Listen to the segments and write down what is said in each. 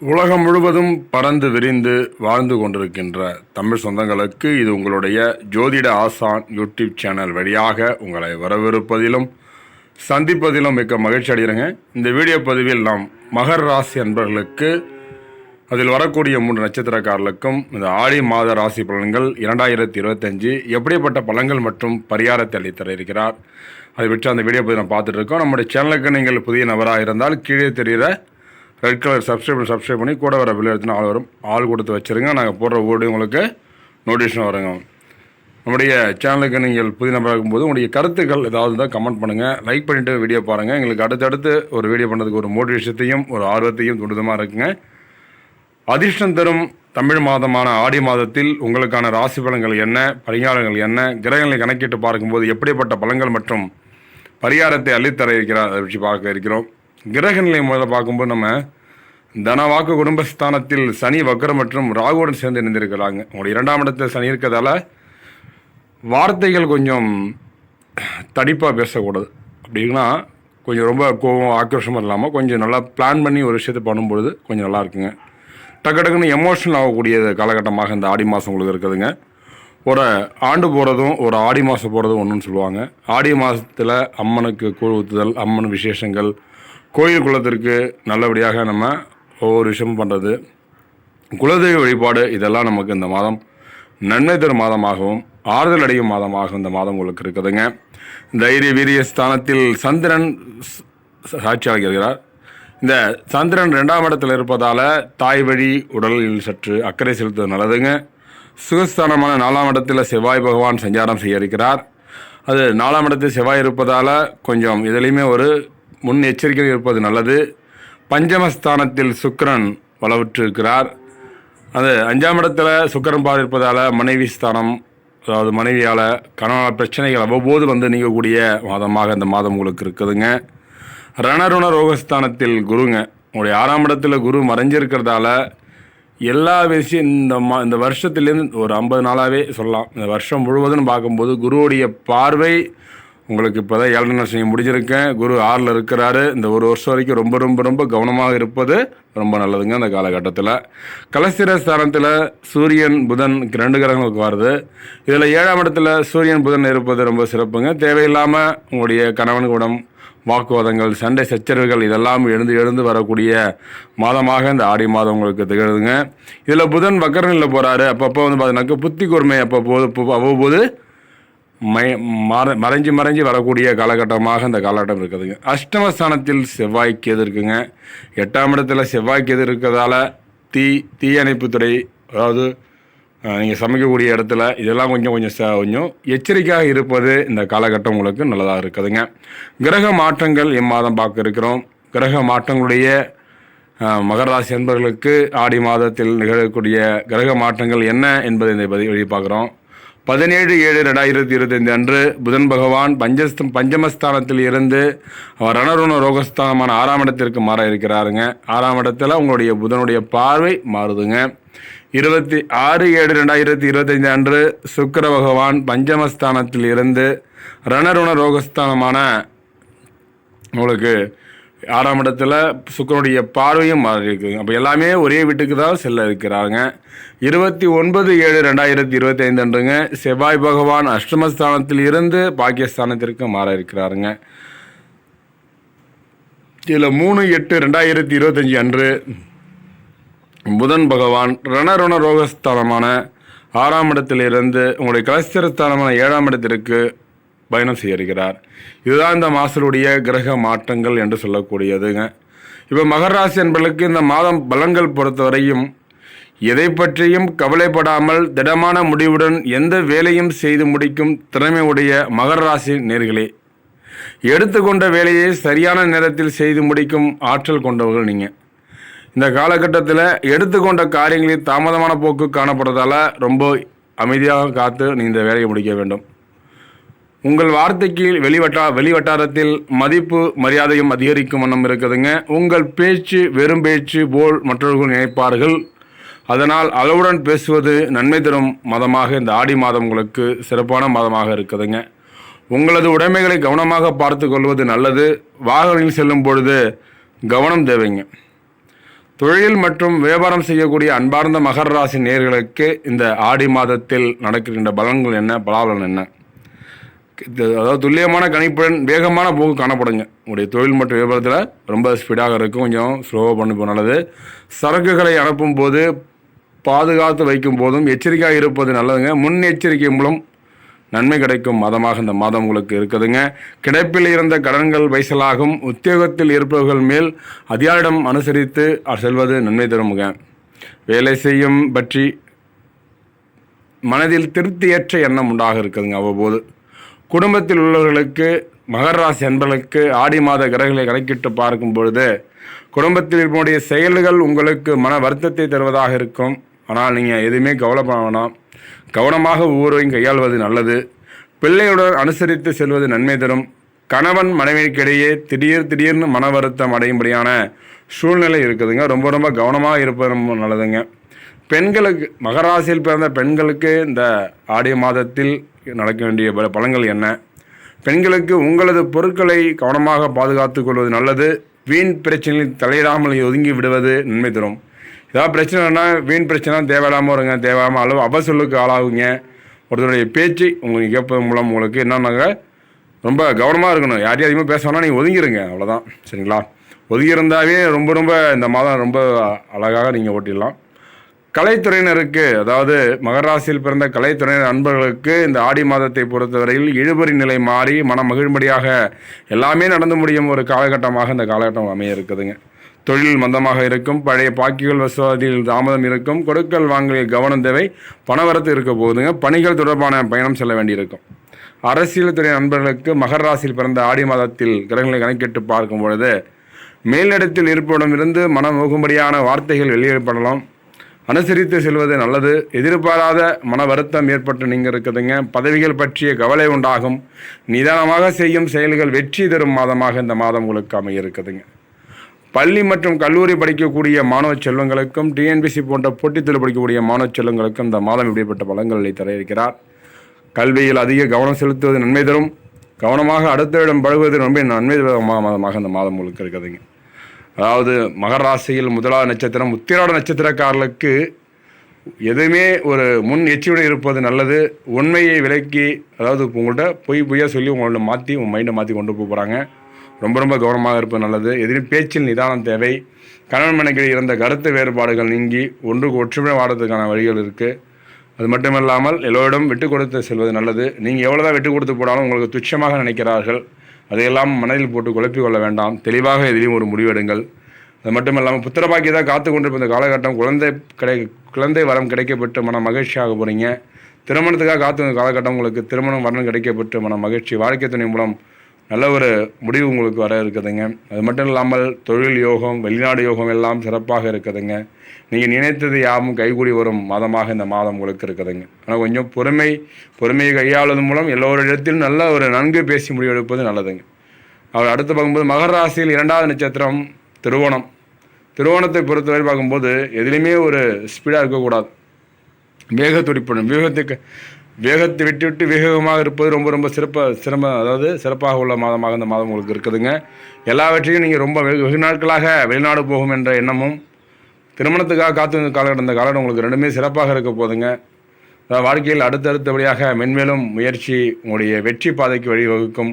உலகம் முழுவதும் பறந்து விரிந்து வாழ்ந்து கொண்டிருக்கின்ற தமிழ் சொந்தங்களுக்கு இது உங்களுடைய ஜோதிட ஆசான் யூடியூப் சேனல் வழியாக உங்களை வரவிருப்பதிலும் சந்திப்பதிலும் மிக்க மகிழ்ச்சி அடைகிறேங்க. இந்த வீடியோ பதிவில் நாம் மகர் ராசி அன்பர்களுக்கு அதில் வரக்கூடிய மூன்று நட்சத்திரக்காரர்களுக்கும் இந்த ஆடி மாத ராசி பலன்கள் இரண்டாயிரத்தி இருபத்தஞ்சு எப்படிப்பட்ட பலன்கள் மற்றும் பரிகாரத்தை அளித்தர இருக்கிறார் அதை விட்டு அந்த வீடியோ பதிவு நம்ம பார்த்துட்டு இருக்கோம். நம்முடைய சேனலுக்கு நீங்கள் புதிய நபராக இருந்தால் கீழே தெரிகிற ரெட் கலர் சப்ஸ்கிரைப் சப்ஸ்கிரைப் பண்ணி கூட வர பில் எடுத்துன்னு ஆள் வரும் ஆள் கொடுத்து வச்சுருங்க. நாங்கள் போடுற ஓடி உங்களுக்கு நோட்டிஃபிகேஷன் வருங்க. நம்முடைய சேனலுக்கு நீங்கள் புதிய நபராக இருக்கும்போது உங்களுடைய கருத்துக்கள் ஏதாவது இருந்தால் கமெண்ட் பண்ணுங்கள் லைக் பண்ணிவிட்டு வீடியோ பாருங்கள் எங்களுக்கு அடுத்தடுத்து ஒரு வீடியோ பண்ணுறதுக்கு ஒரு மோட்டிவேஷத்தையும் ஒரு ஆர்வத்தையும் துண்டுதமாக இருக்குங்க. அதிர்ஷ்டம் தரும் தமிழ் மாதமான ஆடி மாதத்தில் உங்களுக்கான ராசி பலன்கள் என்ன? பரிகாரங்கள் என்ன? கிரகங்களை கணக்கிட்டு பார்க்கும்போது எப்படிப்பட்ட பலன்கள் மற்றும் பரிகாரத்தை அள்ளித்தர இருக்கிறார் அதை வச்சு பார்க்க இருக்கிறோம். கிரக நிலை முதல்ல பார்க்கும்போது நம்ம தனவாக்கு குடும்பஸ்தானத்தில் சனி வக்கரம் மற்றும் ராகுவுடன் சேர்ந்து இணைந்திருக்கிறாங்க. உங்களுடைய இரண்டாம் இடத்துல சனி இருக்கிறதால வார்த்தைகள் கொஞ்சம் தடிப்பாக பேசக்கூடாது. அப்படின்னா கொஞ்சம் ரொம்ப கோவம் ஆக்ரோஷமாக இல்லாமல் கொஞ்சம் நல்லா பிளான் பண்ணி ஒரு விஷயத்தை பண்ணும்பொழுது கொஞ்சம் நல்லா இருக்குங்க. டக்கு டக்குன்னு எமோஷனல் ஆகக்கூடிய காலகட்டமாக இந்த ஆடி மாதம் உங்களுக்கு இருக்குதுங்க. ஒரு ஆண்டு போகிறதும் ஒரு ஆடி மாதம் போகிறதும் ஒன்றுன்னு சொல்லுவாங்க. ஆடி மாதத்தில் அம்மனுக்கு கூழ் ஊற்றுதல் அம்மன் விசேஷங்கள் கோயில் குலத்திற்கு நல்லபடியாக நம்ம ஒவ்வொரு விஷயமும் பண்ணுறது குலதெய்வ வழிபாடு இதெல்லாம் நமக்கு இந்த மாதம் நன்மை தரும் மாதமாகவும் ஆறுதல் அடையும் மாதமாகவும் இந்த மாதம் உங்களுக்கு இருக்குதுங்க. தைரிய வீரிய ஸ்தானத்தில் சந்திரன் ஸ்- சாட்சியாக இருக்கிறார் இந்த சந்திரன் ரெண்டாம் இடத்தில் இருப்பதால் தாய் வழி உடலில் சற்று அக்கறை செலுத்துவது நல்லதுங்க. சுகஸ்தானமான நாலாம் இடத்தில் செவ்வாய் பகவான் சஞ்சாரம் செய்ய இருக்கிறார். அது நாலாம் இடத்தில் செவ்வாய் இருப்பதால் கொஞ்சம் இதுலேயுமே ஒரு முன் எச்சரிக்கை இருப்பது நல்லது. பஞ்சமஸ்தானத்தில் சுக்கரன் வளவுற்று அது அஞ்சாம் இடத்துல சுக்கரன் பால் இருப்பதால் மனைவி ஸ்தானம் அதாவது மனைவியால் கணவன பிரச்சனைகள் அவ்வப்போது வந்து நீங்கக்கூடிய மாதமாக இந்த மாதம் உங்களுக்கு இருக்குதுங்க. ரணருண ரோகஸ்தானத்தில் குருங்க. உங்களுடைய ஆறாம் இடத்துல குரு மறைஞ்சிருக்கிறதால எல்லா விஷயம் இந்த மா இந்த வருஷத்துலேருந்து ஒரு ஐம்பது நாளாகவே சொல்லலாம். இந்த வருஷம் முழுவதும் பார்க்கும்போது குருவுடைய பார்வை உங்களுக்கு இப்போ தான் ஏழரை செய்ய முடிஞ்சிருக்கேன். குரு ஆறில் இருக்கிறாரு. இந்த ஒரு வருஷம் வரைக்கும் ரொம்ப ரொம்ப ரொம்ப கவனமாக இருப்பது ரொம்ப நல்லதுங்க அந்த காலகட்டத்தில். கலஸ்திர ஸ்தானத்தில் சூரியன் புதன் ரெண்டு கிரகங்களுக்கு வருது. இதில் ஏழாம் இடத்துல சூரியன் புதன் இருப்பது ரொம்ப சிறப்புங்க. தேவையில்லாமல் உங்களுடைய கணவன் குடம் வாக்குவாதங்கள் சண்டை சச்சரவுகள் இதெல்லாம் எழுந்து எழுந்து வரக்கூடிய மாதமாக இந்த ஆடி மாதம் உங்களுக்கு திகழுதுங்க. இதில் புதன் வக்கரனில் போகிறாரு அப்பப்போ வந்து பார்த்தீங்கன்னாக்கா புத்தி கூர்மை அப்பப்போது அவ்வப்போது மற மறைஞ்சு மறைஞ்சு வரக்கூடிய காலகட்டமாக இந்த காலகட்டம் இருக்குதுங்க. அஷ்டமஸ்தானத்தில் செவ்வாய் இருக்குங்க? எட்டாம் இடத்துல செவ்வாய் இருக்கிறதால தீ தீயணைப்புத்துறை அதாவது நீங்கள் சமைக்கக்கூடிய இடத்துல இதெல்லாம் கொஞ்சம் கொஞ்சம் ச கொஞ்சம் எச்சரிக்கையாக இருப்பது இந்த காலகட்டம் உங்களுக்கு நல்லதாக இருக்குதுங்க. கிரக மாற்றங்கள் இம்மாதம் பார்க்க இருக்கிறோம். கிரக மாற்றங்களுடைய மகராசி என்பர்களுக்கு என்பவர்களுக்கு ஆடி மாதத்தில் நிகழக்கூடிய கிரக மாற்றங்கள் என்ன என்பதை இந்த பதிவு வழி பார்க்குறோம். பதினேழு ஏழு ரெண்டாயிரத்தி இருபத்தைந்து அன்று புதன் பகவான் பஞ்சஸ்தம் பஞ்சமஸ்தானத்தில் இருந்து அவர் ரணருண ரோகஸ்தானமான ஆறாம் இடத்திற்கு மாற இருக்கிறாருங்க. ஆறாம் இடத்துல உங்களுடைய புதனுடைய பார்வை மாறுதுங்க. இருபத்தி ஆறு ஏழு ரெண்டாயிரத்தி இருபத்தைந்து அன்று சுக்கர பகவான் பஞ்சமஸ்தானத்தில் இருந்து ரணருண ரோகஸ்தானமான உங்களுக்கு ஆறாம் இடத்துல சுக்கரனுடைய பார்வையும் மாறி அப்போ எல்லாமே ஒரே வீட்டுக்கு தான் செல்ல இருக்கிறாங்க. இருபத்தி ஒன்பது ஏழு ரெண்டாயிரத்தி இருபத்தி ஐந்து அன்றுங்க செவ்வாய் பகவான் அஷ்டமஸ்தானத்தில் இருந்து பாகிஸ்தானத்திற்கு மாற இருக்கிறாருங்க. இதில் மூணு எட்டு ரெண்டாயிரத்தி இருபத்தஞ்சி அன்று புதன் பகவான் ரணருண ரோகஸ்தானமான ஆறாம் இடத்திலிருந்து உங்களுடைய கலஸ்தரஸ்தானமான ஏழாம் இடத்திற்கு பயணம் செய்ய இதுதான் இந்த மாசருடைய கிரக மாற்றங்கள் என்று சொல்லக்கூடியதுங்க. இப்போ மகராசி என்பதற்கு இந்த மாதம் பலன்கள் பொறுத்தவரையும் எதை பற்றியும் கவலைப்படாமல் திடமான முடிவுடன் எந்த வேலையும் செய்து முடிக்கும் திறமையுடைய உடைய மகர ராசி நேர்களே எடுத்துக்கொண்ட வேலையை சரியான நேரத்தில் செய்து முடிக்கும் ஆற்றல் கொண்டவர்கள் நீங்கள் இந்த காலகட்டத்தில் எடுத்துக்கொண்ட காரியங்களில் தாமதமான போக்கு காணப்படுறதால ரொம்ப அமைதியாக காத்து நீ இந்த வேலையை முடிக்க வேண்டும். உங்கள் வார்த்தைக்கு வெளிவட்டா வெளிவட்டாரத்தில் மதிப்பு மரியாதையும் அதிகரிக்கும் வண்ணம் இருக்குதுங்க. உங்கள் பேச்சு வெறும் பேச்சு போல் மற்றவர்கள் நினைப்பார்கள். அதனால் அளவுடன் பேசுவது நன்மை தரும் மதமாக இந்த ஆடி மாதம் உங்களுக்கு சிறப்பான மாதமாக இருக்குதுங்க. உங்களது உடைமைகளை கவனமாக பார்த்து கொள்வது நல்லது. வாகனத்தில் செல்லும் பொழுது கவனம் தேவைங்க. தொழில் மற்றும் வியாபாரம் செய்யக்கூடிய அன்பார்ந்த மகர ராசி நேர்களுக்கு இந்த ஆடி மாதத்தில் நடக்கின்ற பலன்கள் என்ன பலாபலன் என்ன? அதாவது துல்லியமான கணிப்புடன் வேகமான போக்கு காணப்படுங்க. உங்களுடைய தொழில் மற்றும் வியாபாரத்தில் ரொம்ப ஸ்பீடாக இருக்கும். கொஞ்சம் ஸ்லோவாக பண்ணி நல்லது. சரக்குகளை அனுப்பும் போது பாதுகாத்து வைக்கும் போதும் எச்சரிக்கையாக இருப்பது நல்லதுங்க. முன்னெச்சரிக்கை மூலம் நன்மை கிடைக்கும் மாதமாக இந்த மாதம் உங்களுக்கு இருக்குதுங்க. கிடைப்பில் இருந்த கடன்கள் வைசலாகும். உத்தியோகத்தில் இருப்பவர்கள் மேல் அதிகாரிடம் அனுசரித்து செல்வது நன்மை தருமுங்க. வேலை செய்யும் பற்றி மனதில் திருப்தியற்ற எண்ணம் உண்டாக இருக்குதுங்க அவ்வப்போது. குடும்பத்தில் உள்ளவர்களுக்கு மகராசி அன்பர்களுக்கு ஆடி மாத கிரகங்களை கணக்கிட்டு பார்க்கும் பொழுது குடும்பத்தில் இருப்பவருடைய செயல்கள் உங்களுக்கு மன வருத்தத்தை தருவதாக இருக்கும். ஆனால் நீங்கள் எதுவுமே கவலைப்பட வேணாம். கவனமாக ஒவ்வொருவரையும் கையாள்வது நல்லது. பிள்ளையுடன் அனுசரித்து செல்வது நன்மை தரும். கணவன் மனைவிக்கிடையே திடீர் திடீர்னு மன வருத்தம் அடையும்படியான சூழ்நிலை இருக்குதுங்க. ரொம்ப ரொம்ப கவனமாக இருப்பது ரொம்ப நல்லதுங்க. பெண்களுக்கு மகராசியில் பிறந்த பெண்களுக்கு இந்த ஆடி மாதத்தில் நடக்க வேண்டிய பல பலன்கள் என்ன? பெண்களுக்கு உங்களது பொருட்களை கவனமாக பாதுகாத்துக் கொள்வது நல்லது. வீண் பிரச்சனையில் தலையிடாமல் ஒதுங்கி விடுவது நன்மை தரும். ஏதாவது பிரச்சனைனா வீண் பிரச்சனை தேவையில்லாமல் வருங்க தேவையில்லாமல் அளவு அவசொல்லுக்கு ஆளாகுங்க. ஒருத்தருடைய பேச்சு உங்களுக்கு கேட்பது மூலம் உங்களுக்கு என்னன்னாங்க ரொம்ப கவனமாக இருக்கணும். யாரையும் அதிகமாக பேச நீங்கள் ஒதுங்கிருங்க அவ்வளோதான் சரிங்களா? ஒதுங்கி இருந்தாவே ரொம்ப ரொம்ப இந்த மாதம் ரொம்ப அழகாக நீங்கள் ஓட்டிடலாம். கலைத்துறையினருக்கு அதாவது மகராசியில் பிறந்த கலைத்துறையினர் நண்பர்களுக்கு இந்த ஆடி மாதத்தை பொறுத்தவரையில் இழுபறி நிலை மாறி மன மகிழ்படியாக எல்லாமே நடந்து முடியும் ஒரு காலகட்டமாக இந்த காலகட்டம் அமைய இருக்குதுங்க தொழில் மந்தமாக இருக்கும் பழைய பாக்கிகள் வசதியில் தாமதம் இருக்கும் கொடுக்கல் வாங்கலில் கவனம் தேவை பணவரத்து இருக்க போகுதுங்க பணிகள் தொடர்பான பயணம் செல்ல வேண்டியிருக்கும். அரசியல் துறை நண்பர்களுக்கு மகர ராசியில் பிறந்த ஆடி மாதத்தில் கிரகங்களை கணக்கிட்டு பார்க்கும் பொழுது மேலிடத்தில் இருப்பவரிடமிருந்து மனம் வார்த்தைகள் வெளியிடப்படலாம் அனுசரித்து செல்வது நல்லது. எதிர்பாராத மன வருத்தம் ஏற்பட்டு நீங்கள் இருக்குதுங்க பதவிகள் பற்றிய கவலை உண்டாகும். நிதானமாக செய்யும் செயல்கள் வெற்றி தரும் மாதமாக இந்த மாதம் உங்களுக்கு அமைய இருக்குதுங்க பள்ளி மற்றும் கல்லூரி படிக்கக்கூடிய மாணவ செல்வங்களுக்கும் டிஎன்பிசி போன்ற போட்டித்தில் படிக்கக்கூடிய மாணவ செல்வங்களுக்கும் இந்த மாதம் இப்படிப்பட்ட பலன்களை தர இருக்கிறார் கல்வியில் அதிக கவனம் செலுத்துவது நன்மை தரும். கவனமாக அடுத்த இடம் பழகுவது ரொம்ப நன்மை மாதமாக இந்த மாதம் உங்களுக்கு இருக்குதுங்க. அதாவது மகர ராசியில் முதலாவது நட்சத்திரம் உத்திராட நட்சத்திரக்காரர்களுக்கு எதுவுமே ஒரு முன் எச்சியுடன் இருப்பது நல்லது. உண்மையை விலக்கி அதாவது உங்கள்கிட்ட பொய் பொய்யா சொல்லி உங்களோட மாற்றி உங்கள் மைண்டை மாற்றி கொண்டு போக போகிறாங்க ரொம்ப ரொம்ப கவனமாக இருப்பது நல்லது. எதிரும் பேச்சில் நிதானம் தேவை. கணவன் மனைகளில் இருந்த கருத்து வேறுபாடுகள் நீங்கி ஒன்றுக்கு ஒற்றுமை வாடுறதுக்கான வழிகள் இருக்குது அது மட்டுமில்லாமல் எல்லோரிடம் விட்டு கொடுத்து செல்வது நல்லது. நீங்கள் எவ்வளோ தான் விட்டு கொடுத்து போனாலும் உங்களுக்கு துச்சமாக நினைக்கிறார்கள். அதையெல்லாம் மனதில் போட்டு குழப்பிக் கொள்ள வேண்டாம். தெளிவாக எதிலையும் ஒரு முடிவெடுங்கள். அது மட்டும் இல்லாமல் புத்திரபாக்கி தான் காத்து கொண்டிருப்ப இந்த காலகட்டம் குழந்தை கிடை குழந்தை வரம் கிடைக்கப்பட்டு மன மகிழ்ச்சியாக போகிறீங்க திருமணத்துக்காக காத்து காலகட்டம் உங்களுக்கு திருமணம் வரணும் கிடைக்கப்பட்டு மன மகிழ்ச்சி வாழ்க்கை துணை மூலம் நல்ல ஒரு முடிவு உங்களுக்கு வர இருக்குதுங்க. அது மட்டும் இல்லாமல் தொழில் யோகம் வெளிநாடு யோகம் எல்லாம் சிறப்பாக இருக்குதுங்க. நீங்கள் நினைத்தது யாவும் கைகூடி வரும் மாதமாக இந்த மாதம் உங்களுக்கு இருக்குதுங்க. ஆனால் கொஞ்சம் பொறுமை பொறுமையை கையாளுவதன் மூலம் எல்லோரிடத்திலும் நல்ல ஒரு நன்கு பேசி முடிவெடுப்பது நல்லதுங்க. அவர் அடுத்து பார்க்கும்போது மகர ராசியில் இரண்டாவது நட்சத்திரம் திருவோணம். திருவோணத்தை பொறுத்தவரை பார்க்கும்போது எதுலேயுமே ஒரு ஸ்பீடாக இருக்கக்கூடாது. வேக துடிப்பணும் வேகத்துக்கு வேகத்தை விட்டு விட்டு வேகமாக இருப்பது ரொம்ப ரொம்ப சிறப்பாக சிரம அதாவது சிறப்பாக உள்ள மாதமாக இந்த மாதம் உங்களுக்கு இருக்குதுங்க. எல்லாவற்றையும் நீங்கள் ரொம்ப வெகு வெகு நாட்களாக வெளிநாடு போகும் என்ற எண்ணமும் திருமணத்துக்காக காத்து காலகட்டம் இந்த காலகட்டம் உங்களுக்கு ரெண்டுமே சிறப்பாக இருக்க போதுங்க. அதாவது வாழ்க்கையில் அடுத்தடுத்தபடியாக மென்மேலும் முயற்சி உங்களுடைய வெற்றி பாதைக்கு வழிவகுக்கும்.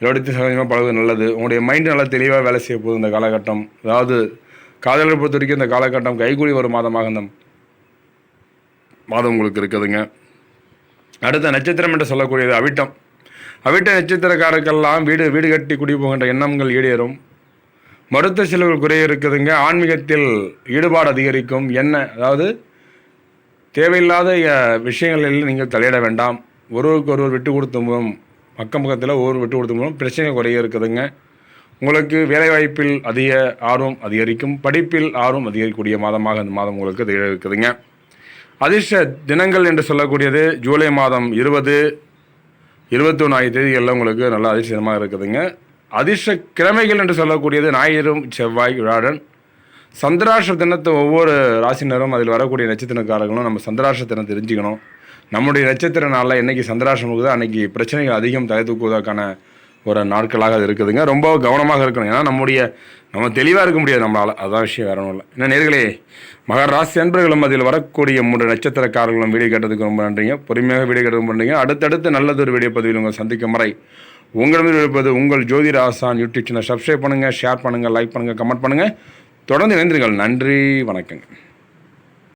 இருபத்தி சதவீதமாக பழகுவது நல்லது. உங்களுடைய மைண்டு நல்லா தெளிவாக வேலை செய்ய போகுது இந்த காலகட்டம். அதாவது காதலர் பொறுத்த வரைக்கும் இந்த காலகட்டம் கைகூடி ஒரு மாதமாக இந்த மாதம் உங்களுக்கு இருக்குதுங்க. அடுத்த நட்சத்திரம் என்று சொல்லக்கூடியது அவிட்டம். அவிட்ட நட்சத்திரக்காரருக்கெல்லாம் வீடு வீடு கட்டி குடி போகின்ற எண்ணங்கள் ஈடேறும். மருத்துவ செலவு குறைய இருக்குதுங்க ஆன்மீகத்தில் ஈடுபாடு அதிகரிக்கும். என்ன அதாவது தேவையில்லாத விஷயங்களில் நீங்கள் தலையிட வேண்டாம். ஒருவருக்கு ஒருவர் விட்டு கொடுத்த மூலம் அக்கம் பக்கத்தில் ஒருவர் விட்டு கொடுத்த மூலம் பிரச்சனை குறைய இருக்குதுங்க உங்களுக்கு வேலைவாய்ப்பில் அதிக ஆர்வம் அதிகரிக்கும். படிப்பில் ஆர்வம் அதிகரிக்கக்கூடிய மாதமாக இந்த மாதம் உங்களுக்கு திகழ இருக்குதுங்க அதிர்ஷ்ட தினங்கள் என்று சொல்லக்கூடியது ஜூலை மாதம் இருபது இருபத்தொன்று ஆகிய தேதிகளில் உங்களுக்கு நல்ல அதிர்ஷ்டமாக இருக்குதுங்க. அதிர்ஷ்ட கிழமைகள் என்று சொல்லக்கூடியது ஞாயிறும் செவ்வாய் விழாடன் சந்திராஷ்ட தினத்தை ஒவ்வொரு ராசினரும் அதில் வரக்கூடிய நட்சத்திரக்காரர்களும் நம்ம சந்திராஷ்ட தினம் தெரிஞ்சுக்கணும். நம்முடைய நட்சத்திர நாளில் என்னைக்கு சந்திராஷ்டம் இருக்குதோ அன்றைக்கி பிரச்சனைகள் அதிகம் தலை தூக்குவதற்கான ஒரு நாட்களாக அது இருக்குதுங்க. ரொம்ப கவனமாக இருக்கணும். ஏன்னா நம்முடைய நம்ம தெளிவாக இருக்க முடியாது நம்மளால். அதான் விஷயம் வேற ஒன்றும் இல்லை. என்ன நேர்களே மகர ராசி அன்பர்களும் அதில் வரக்கூடிய மூன்று நட்சத்திரக்காரர்களும் வீடியோ கேட்டதுக்கு ரொம்ப நன்றிங்க. பொறுமையாக வீடியோ கேட்டது ரொம்ப நன்றிங்க. அடுத்தடுத்து நல்லதொரு வீடியோ பதிவில் உங்கள் சந்திக்கும் முறை உங்களிடம் இருப்பது உங்கள் ஜோதிட ஆசான் யூடியூப் சேனல். சப்ஸ்கிரைப் பண்ணுங்கள் ஷேர் பண்ணுங்கள் லைக் பண்ணுங்கள் கமெண்ட் பண்ணுங்கள் தொடர்ந்து இணைந்திருங்கள். நன்றி வணக்கங்க.